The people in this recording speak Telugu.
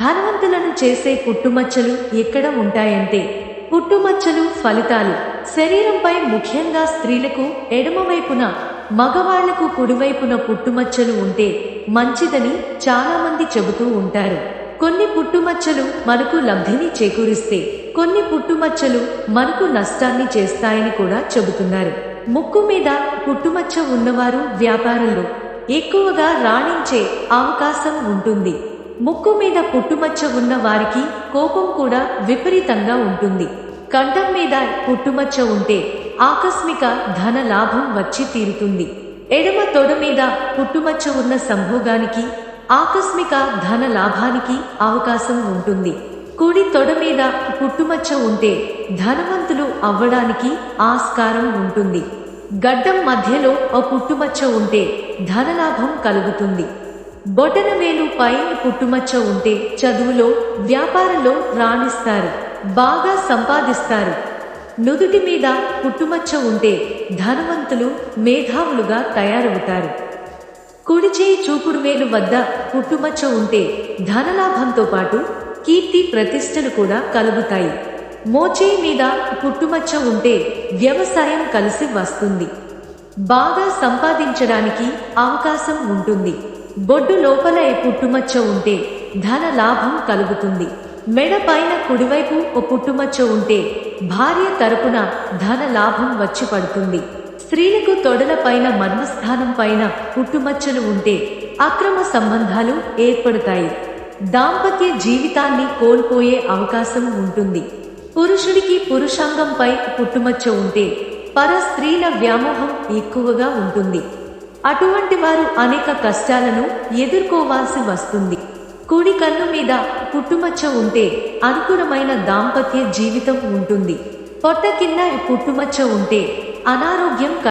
ధనవంతులను చేసే పుట్టుమచ్చలు ఎక్కడ ఉంటాయంటే పుట్టుమచ్చలు ఫలితాలు శరీరంపై ముఖ్యంగా స్త్రీలకు ఎడమవైపున మగవాళ్ళకు కుడివైపున పుట్టుమచ్చలు ఉంటే మంచిదని చాలామంది చెబుతూ ఉంటారు. కొన్ని పుట్టుమచ్చలు మనకు లబ్ధిని చేకూరిస్తే కొన్ని పుట్టుమచ్చలు మనకు నష్టాన్ని చేస్తాయని కూడా చెబుతున్నారు. ముక్కు మీద పుట్టుమచ్చ ఉన్నవారు వ్యాపారంలో ఎక్కువగా రాణించే అవకాశం ఉంటుంది. ముక్కు మీద పుట్టుమచ్చ ఉన్న వారికి కోపం కూడా విపరీతంగా ఉంటుంది. కంఠం మీద పుట్టుమచ్చ ఉంటే ఆకస్మిక ధన లాభం వచ్చి తీరుతుంది. ఎడమ తొడ మీద పుట్టుమచ్చ ఉన్న సంభోగానికి ఆకస్మిక ధన లాభానికి అవకాశం ఉంటుంది. కుడి తొడ మీద పుట్టుమచ్చ ఉంటే ధనవంతులు అవ్వడానికి ఆస్కారం ఉంటుంది. గడ్డం మధ్యలో ఒక పుట్టుమచ్చ ఉంటే ధనలాభం కలుగుతుంది. బొటనవేలు పైన పుట్టుమచ్చ ఉంటే చదువులో వ్యాపారంలో రాణిస్తారు బాగా సంపాదిస్తారు. నుదుటి మీద పుట్టుమచ్చ ఉంటే ధనవంతులు మేధావులుగా తయారవుతారు. కుడి చేయి చూపుడు వేలు వద్ద పుట్టుమచ్చ ఉంటే ధనలాభంతో పాటు కీర్తి ప్రతిష్టలు కూడా కలుగుతాయి. మోచేయి మీద పుట్టుమచ్చ ఉంటే వ్యవసాయం కలిసి వస్తుంది. బాగా సంపాదించడానికి అవకాశం ఉంటుంది. బొడ్డు లోపల ఏ పుట్టుమచ్చ ఉంటే ధన లాభం కలుగుతుంది. మెడ పైన కుడివైపు ఓ పుట్టుమచ్చ ఉంటే భార్య తరపున ధన లాభం వచ్చి పడుతుంది. స్త్రీలకు తొడల పైన మర్మస్థానం పైన పుట్టుమచ్చలు ఉంటే అక్రమ సంబంధాలు ఏర్పడతాయి. దాంపత్య జీవితాన్ని కోల్పోయే అవకాశం ఉంటుంది. పురుషుడికి పురుషాంగంపై పుట్టుమచ్చ ఉంటే పర స్త్రీల వ్యామోహం ఎక్కువగా ఉంటుంది. అటువంటి వారు అనేక కష్టాలను ఎదుర్కోవాల్సి వస్తుంది. కుడి కన్ను మీద పుట్టుమచ్చ ఉంటే అనుకూలమైన దాంపత్య జీవితం ఉంటుంది. పొట్ట కింద పుట్టుమచ్చ ఉంటే అనారోగ్యం